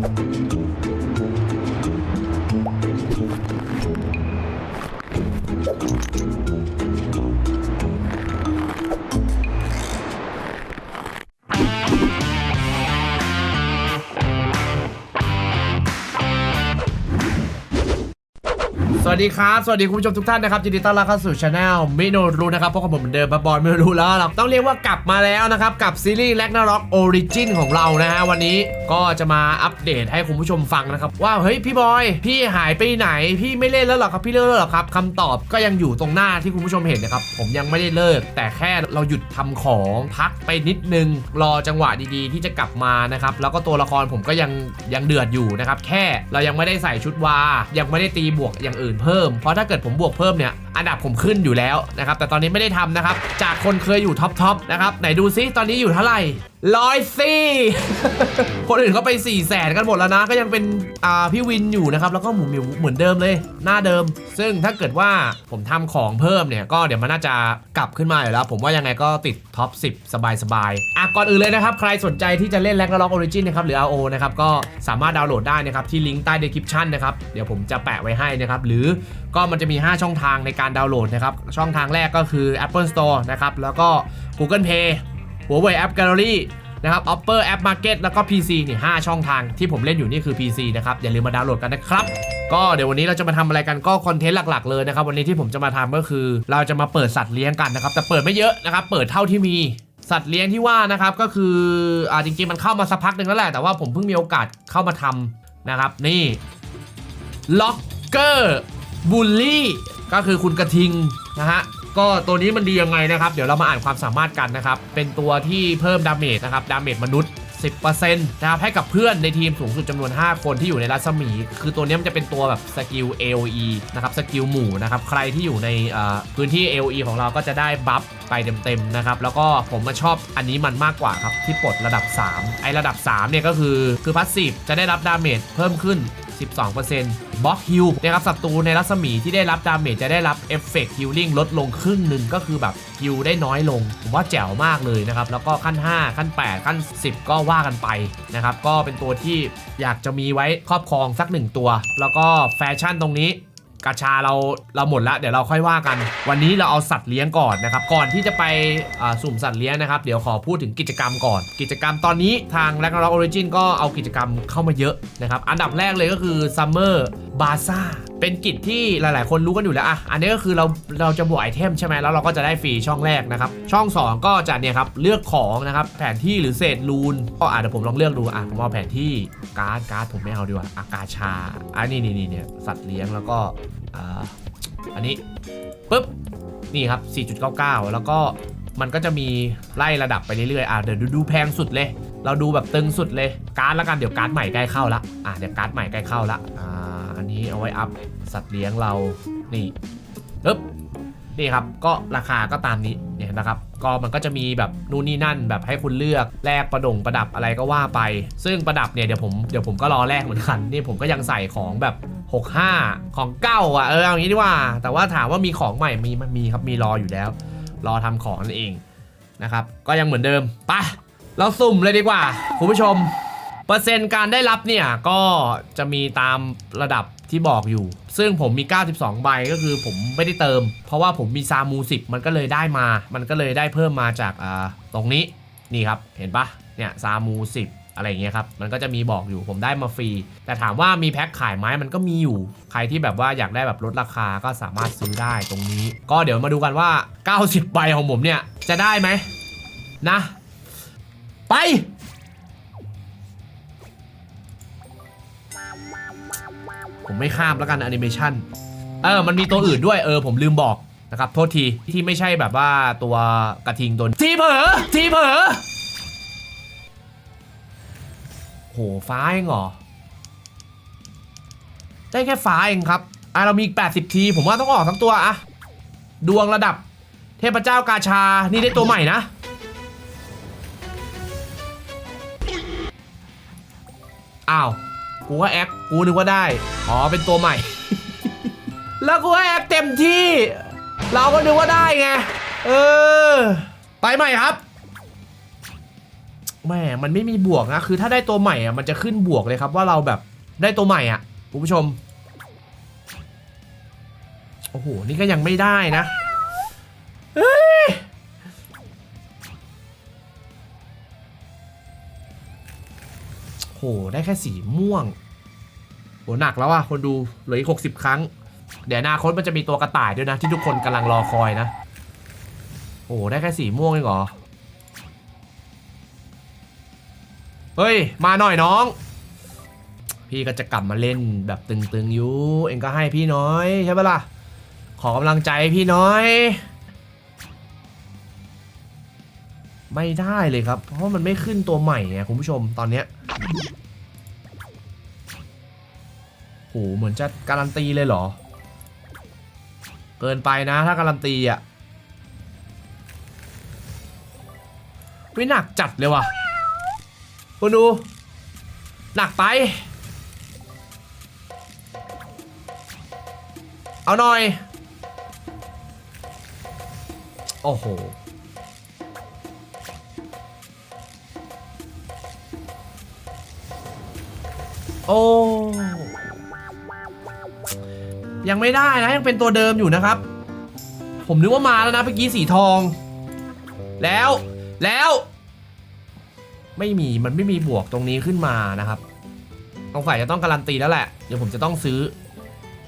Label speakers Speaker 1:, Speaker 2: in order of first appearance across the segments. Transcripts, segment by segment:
Speaker 1: Thank you. สวัสดีครับ สวัสดีคุณผู้ชมทุกท่านนะครับยินดีต้อนรับเข้าสู่ช anel มิโนรู้นะครับพบกับผมเหมือนเดิมบอลไม่รู้แล้วเราต้องเรียกว่ากลับมาแล้วนะครับกับซีรีส์ Ragnarok Origin ของเรานะฮะวันนี้ก็จะมาอัปเดตให้คุณผู้ชมฟังนะครับ ว่าเฮ้ยพี่บอย พี่หายไปไหน พี่ไม่เล่นแล้วหรอครับพี่เลิกแล้วหรอครับคำตอบก็ยังอยู่ตรงหน้าที่คุณผู้ชมเห็นนะครับผมยังไม่ได้เลิก แต่แค่เราหยุดทำของพักไปนิดนึงรอจังหวะดีๆ ที่จะกลับมานะครับแล้วก็ตัวละครผมก็ยังยังเดือดอยู่นะครับแค่เรายังไม่ได้ใส่ชุดวายังไม่ได้ตีบวกอย่างอื่นเพิ่ม เพราะถ้าเกิดผมบวกเพิ่มเนี่ยอันดับผมขึ้นอยู่แล้วนะครับแต่ตอนนี้ไม่ได้ทำนะครับจากคนเคยอยู่ท็อปทอปนะครับไหนดูซิตอนนี้อยู่เท่าไหร่ ร้อยสี่คนอื่นเขาไป4ี่แสนกันหมดแล้วนะ ก็ยังเป็นอ่าพี่วินอยู่นะครับ แล้วก็หมูหมิวเหมือนเดิมเลย หน้าเดิม ซึ่งถ้าเกิดว่าผมทำของเพิ่มเนี่ย ก็เดี๋ยวมันน่าจะกลับขึ้นมาอยู่แล้ว ผมว่ายังไงก็ติดท็อป 10 สบายๆอะก่อนอื่นเลยนะครับ ใครสนใจที่จะเล่น Ragnarok Origin นนะครับหรือ RO นะครับก็สามารถดาวน์โหลดได้นะครับที่ลิงก์ใต้ description นะครับเดี๋ยวผมจะแปะไว้ให้นะครับหรือก็มันจะมี 5 ช่องทางในการดาวน์โหลดนะครับช่องทางแรกก็คือ Apple Store นะครับแล้วก็ Google Play Huawei App Gallery นะครับ Oppo App Market แล้วก็ PC นี่5ช่องทางที่ผมเล่นอยู่นี่คือ PC นะครับ อย่าลืมมาดาวน์โหลดกันนะครับก็เดี๋ยววันนี้เราจะมาทำอะไรกันก็คอนเทนต์หลักๆเลยนะครับ วันนี้ที่ผมจะมาทำก็คือ เราจะมาเปิดสัตว์เลี้ยงกันนะครับ แต่เปิดไม่เยอะนะครับ เปิดเท่าที่มีสัตว์เลี้ยงที่ว่านะครับก็คืออ่าจริงๆมันเข้ามาสักพักหนึ่งแล้วแหละแต่ว่าผมเพิ่งมีโอกาสเข้ามาทำนะครับ นี่ล็อกเกอร์บูลลี่ก็คือคุณกระทิงนะฮะ ก็ตัวนี้มันดียังไงนะครับ เดี๋ยวเรามาอ่านความสามารถกันนะครับ เป็นตัวที่เพิ่มดาเมจนะครับ ดาเมจมนุษย์ 10%นะครับให้กับเพื่อนในทีมสูงสุดจำนวน 5 คนที่อยู่ในรัศมี คือตัวนี้มันจะเป็นตัวแบบสกิล AOE นะครับสกิลหมู่นะครับใครที่อยู่ในพื้นที่ AOE ของเราก็จะได้บัฟไปเต็มๆนะครับแล้วก็ผมมาชอบอันนี้มันมากกว่าครับที่ปลดระดับ 3 ไอระดับ3เนี่ยก็คือคือพัสซีฟจะได้รับดาเมจเพิ่มขึ้น 12%บล็อกฮิลนะครับศัตรูในรัศมีที่ได้รับดาเมจจะได้รับเอฟเฟกต์ฮิลลิ่งลดลงครึ่งหนึ่งก็คือแบบฮิลได้น้อยลง ผมว่าแจ๋วมากเลยนะครับ แล้วก็ขั้น 5 ขั้น 8 ขั้น 10 ก็ว่ากันไปนะครับ ก็เป็นตัวที่อยากจะมีไว้ครอบครองสักหนึ่งตัว แล้วก็แฟชั่นตรงนี้ กาชาเราเราหมดแล้วเดี๋ยวเราค่อยว่ากัน วันนี้เราเอาสัตว์เลี้ยงก่อนนะครับก่อนที่จะไปอ่าสุ่มสัตว์เลี้ยงนะครับเดี๋ยวขอพูดถึงกิจกรรมก่อน กิจกรรมตอนนี้ทาง Ragnarok Origin ก็เอากิจกรรมเข้ามาเยอะนะครับอันดับแรกเลยก็คือ Summer Bazaar เป็นกิจที่หลาย ๆ คนรู้กันอยู่แล้วอะอันนี้ก็คือเราเราจะบวกไอเทมใช่ไหมแล้วเราก็จะได้ฟรีช่องแรกนะครับช่อง 2 ก็จะเนี่ยครับเลือกของนะครับแผนที่หรือเศษรูนก็อะเดี๋ยวผมลองเลือกดูอะผมเอาแผนที่การ์ดการ์ดผมไม่เอาดีกว่าอากาชาอันนี้นี่นี่เนี่ยสัตว์เลี้ยงแล้วก็อ่าอันนี้ปุ๊บนี่ครับ 4.99 แล้วก็มันก็จะมีไล่ระดับไปเรื่อยๆ อะเดี๋ยวดูดูแพงสุดเลย เราดูแบบตึงสุดเลย การ์ดล้วกัน เดี๋ยวการ์ดใหม่ใกล้เข้าละ อะเดี๋ยวการ์ดใหม่ใกล้เข้าละ อ่า อันนี้เอาไว้อัพสัตว์เลี้ยงเรา นี่ปึ๊บนี่ครับ ก็ราคาก็ตามนี้เนี่ยนะครับ ก็มันก็จะมีแบบนู่นนี่นั่นแบบให้คุณเลือกแลกประดงประดับอะไรก็ว่าไป ซึ่งประดับเนี่ยเดี๋ยวผมเดี๋ยวผมก็รอแลกเหมือนกัน นี่ผมก็ยังใส่ของแบบ 65 ของเก้าอะ เออเอาอย่างนี้ดีกว่า แต่ว่าถามว่ามีของใหม่มีมันมีครับมีรออยู่แล้ว รอทำของนั่นเองนะครับ ก็ยังเหมือนเดิมไปเราสุ่มเลยดีกว่าคุณผู้ชม เปอร์เซ็นต์การได้รับเนี่ยก็จะมีตามระดับที่บอกอยู่ ซึ่งผมมี 92 ใบก็คือผมไม่ได้เติม เพราะว่าผมมีซามู10 มันก็เลยได้มา มันก็เลยได้เพิ่มมาจากตรงนี้นี่ครับเห็นปะเนี่ยซามู10อะไรอย่างเงี้ยครับ มันก็จะมีบอกอยู่ ผมได้มาฟรี แต่ถามว่ามีแพ็คขายไหมมันก็มีอยู่ ใครที่แบบว่าอยากได้แบบลดราคาก็สามารถซื้อได้ตรงนี้ ก็เดี๋ยวมาดูกันว่า 90 ใบของผมเนี่ย จะได้ไหมนะ ไป ผมไม่ข้ามแล้วกันแอนิเมชันเออ มันมีตัวอื่นด้วยเออผมลืมบอกนะครับ โทษทีที่ไม่ใช่แบบว่าตัวกระทิงตัวนี้ทีเผลอทีเผลอโหฟ้าเองเหรอ ได้แค่ฟ้าเองครับอะเรามีอีก80 ที ผมว่าต้องออกทั้งตัวอะดวงระดับ เทพเจ้ากาชา นี่ได้ตัวใหม่นะ อ้าว กูก็แอคกูนึกว่าได้ อ๋อ เป็นตัวใหม่ แล้วกูก็แอคเต็มที่ เราก็นึกว่าได้ไง เออ ไปใหม่ครับแม่มันไม่มีบวกนะ คือถ้าได้ตัวใหม่อะ มันจะขึ้นบวกเลยครับว่าเราแบบได้ตัวใหม่อะ คุณผู้ชม โอ้โห นี่ก็ยังไม่ได้นะ หได้แค่สีม่วงโหหนักแล้วอะคนดูเหลืออีกหกสิบครั้ง เดี๋ยวอนาคตมันจะมีตัวกระต่ายด้วยนะ ที่ทุกคนกำลังรอคอยนะโอ้โหได้แค่สีม่วงเองเหรอ เฮ้ย มาหน่อยน้อง พี่ก็จะกลับมาเล่นแบบตึงๆอยู่ เองก็ให้พี่น้อยใช่ปะล่ะ ขอกำลังใจพี่น้อย ไม่ได้เลยครับ เพราะมันไม่ขึ้นตัวใหม่ไงคุณผู้ชมตอนเนี้ย โหเหมือนจะการันตีเลยเหรอ เกินไปนะถ้าการันตีอะไม่หนักจัดเลยว่ะคุณดู หนักไป เอาหน่อย โอ้โห โอ้ ยังไม่ได้นะ ยังเป็นตัวเดิมอยู่นะครับ ผมนึกว่ามาแล้วนะเมื่อกี้สีทอง แล้วแล้ว ไม่มีมันไม่มีบวกตรงนี้ขึ้นมานะครับต้องฝ่ายจะต้องการันตีแล้วแหละ เดี๋ยวผมจะต้องซื้อ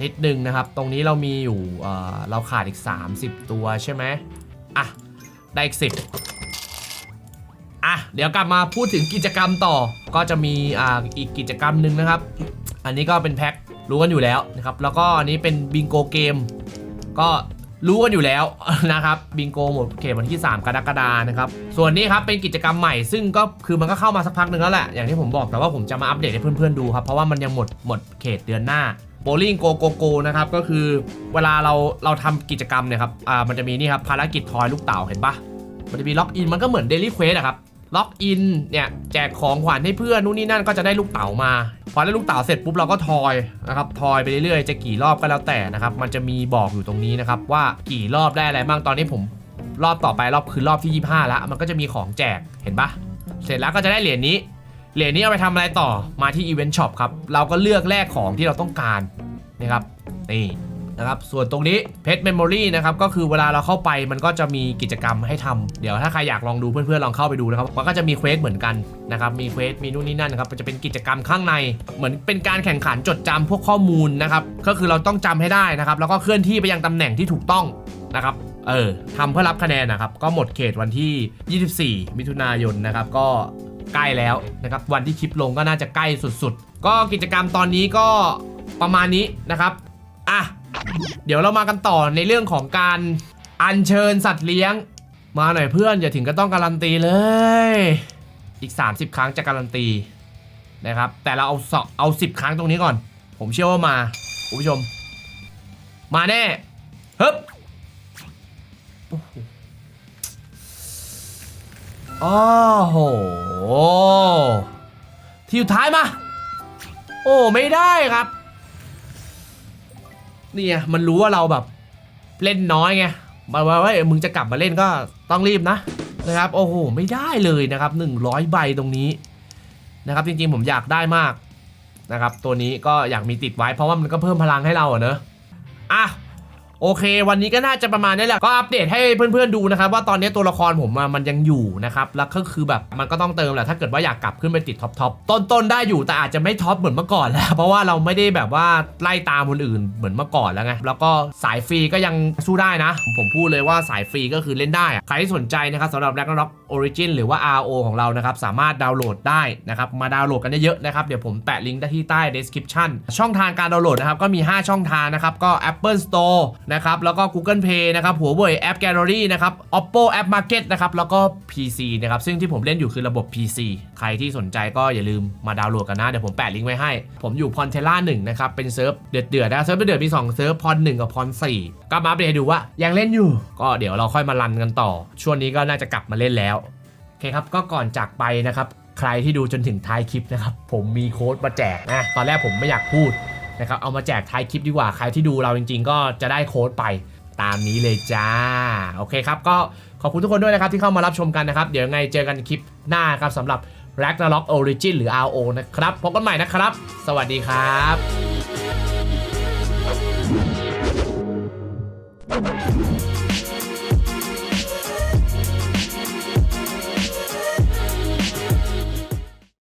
Speaker 1: นิดนึงนะครับ ตรงนี้เรามีอยู่เเราขาดอีก 30 ตัวใช่ไหมอะ ได้อีก 10 อะเดี๋ยวกลับมาพูดถึงกิจกรรมต่อ ก็จะมีอ่าอีกกิจกรรมหนึ่งนะครับ อันนี้ก็เป็นแพ็ครู้กันอยู่แล้วนะครับ แล้วก็อันนี้เป็นบิงโกเกม ก็รู้กันอยู่แล้วนะครับบิงโกหมดเขตวันที่ 3 กรกฎานะครับ ส่วนนี้ครับเป็นกิจกรรมใหม่ซึ่งก็คือมันก็เข้ามาสักพักหนึ่งแล้วแหละอย่างที่ผมบอกแต่ว่าผมจะมาอัปเดตให้เพื่อนๆดูครับเพราะว่ามันยังหมดหมดเขตเดือนหน้าโบลิ่งโกโกโกนะครับก็คือเวลาเราเราทำกิจกรรมเนี่ยครับอ่ามันจะมีนี่ครับภารกิจทอยลูกเต่าเห็นปะมันจะมีล็อกอินมันก็เหมือนเดลี่เควสอะครับ ล็อกอินเนี่ยแจกของขวัญให้เพื่อนนู่นนี่นั่นก็จะได้ลูกเต๋ามาพอได้ลูกเต๋าเสร็จปุ๊บเราก็ทอยนะครับทอยไปเรื่อยๆ จะกี่รอบก็แล้วแต่นะครับมันจะมีบอกอยู่ตรงนี้นะครับว่ากี่รอบได้อะไรบ้างตอนนี้ผมรอบต่อไปรอบคือรอบที่ 25แล้วมันก็จะมีของแจกเห็นปะเสร็จแล้วก็จะได้เหรียญนี้ เหรียญนี้เอาไปทำอะไรต่อมาที่อีเวนต์ช็อปครับเราก็เลือกแลกของที่เราต้องการนะครับนี่ นะครับ ส่วนตรงนี้เพชรเมมโมรีนะครับก็คือเวลาเราเข้าไปมันก็จะมีกิจกรรมให้ทำเดี๋ยวถ้าใครอยากลองดูเพื่อนๆลองเข้าไปดูนะครับมันก็จะมีเควสเหมือนกันนะครับมีเควสมีนู่นนี่นั่นนะครับจะเป็นกิจกรรมข้างในเหมือนเป็นการแข่งขันจดจำพวกข้อมูลนะครับก็คือเราต้องจำให้ได้นะครับแล้วก็เคลื่อนที่ไปยังตำแหน่งที่ถูกต้องนะครับเออทำเพื่อรับคะแนนนะครับ ก็หมดเขตวันที่ 24 มิถุนายนนะครับก็ใกล้แล้วนะครับวันที่คลิปลงก็น่าจะใกล้สุดๆ ก็กิจกรรมตอนนี้ก็ประมาณนี้นะครับอะ เดี๋ยวเรามากันต่อในเรื่องของการอัญเชิญสัตว์เลี้ยง มาหน่อยเพื่อนอย่าถึงก็ต้องการันตีเลย อีก 30 ครั้งจะการันตีนะครับ แต่เราเอาสอบเอา 10 ครั้งตรงนี้ก่อน ผมเชื่อว่ามาคุณผู้ชม มาแน่ฮึบโอ้โหที่สุดท้ายมา โอ้ ไม่ได้ครับ นี่ไงมันรู้ว่าเราแบบเล่นน้อยไงมาว่าว่าเอ้มึงจะกลับมาเล่นก็ต้องรีบนะนะครับ โอ้โห ไม่ได้เลยนะครับ 100 ใบตรงนี้นะครับจริงๆผมอยากได้มากนะครับ ตัวนี้ก็อยากมีติดไว้เพราะว่ามันก็เพิ่มพลังให้เราอะเนอะอะ โอเค วันนี้ก็น่าจะประมาณนี้แหละก็อัปเดตให้เพื่อนๆดูนะครับว่าตอนนี้ตัวละครผมมันยังอยู่นะครับแล้วก็คือแบบมันก็ต้องเติมแหละถ้าเกิดว่าอยากกลับขึ้นไปติดท็อปทอปต้นๆได้อยู่แต่อาจจะไม่ท็อปเหมือนเมื่อก่อนแล้วเพราะว่าเราไม่ได้แบบว่าไล่ตามคนอื่นเหมือนเมื่อก่อนแล้วไงแล้วก็สายฟรีก็ยังสู้ได้นะ ผมพูดเลยว่าสายฟรีก็คือเล่นได้ ใครที่สนใจนะครับสำหรับ Ragnarok Origin หรือว่า RO ของเรานะครับสามารถดาวน์โหลดได้นะครับมาดาวน์โหลดกันได้เยอะนะครับเดี๋ยวผมแปะลิงก์ได้ที่ใต้ description ช่องทางการดาวน์โหลดนะครับก็มี 5 ช่องทางนะครับก็ Apple Store นะครับ แล้วก็ Google Play นะครับ Huawei App Gallery นะครับ Oppo App Market นะครับ แล้วก็ PC นะครับ ซึ่งที่ผมเล่นอยู่คือระบบ PC ใครที่สนใจก็อย่าลืมมาดาวน์โหลดกันนะ เดี๋ยวผมแปะลิงก์ไว้ให้ ผมอยู่พอนเทล่า1นะครับ เป็นเซิร์ฟเดือดเดือดๆนะเซิร์ฟเดือดมี 2 เซิร์ฟพอน1กับพอน4ก็มาอัปเดตดูว่ายังเล่นอยู่ ก็เดี๋ยวเราค่อยมารันกันต่อ ช่วงนี้ก็น่าจะกลับมาเล่นแล้วโอเคครับก็ก่อนจากไปนะครับใครที่ดูจนถึงท้ายคลิปนะครับผมมีโค้ดมาแจกนะตอนแรกผมไม่อยากพูด นะครับเอามาแจกท้ายคลิปดีกว่าใครที่ดูเราจริง ๆ ก็จะได้โค้ดไปตามนี้เลยจ้า โอเคครับ ก็ขอบคุณทุกคนด้วยนะครับ ที่เข้ามารับชมกันนะครับ เดี๋ยวไงเจอกันคลิปหน้าครับสำหรับ Ragnarok Origin หรือ RO นะครับ พบกันใหม่นะครับ สวัสดีครับ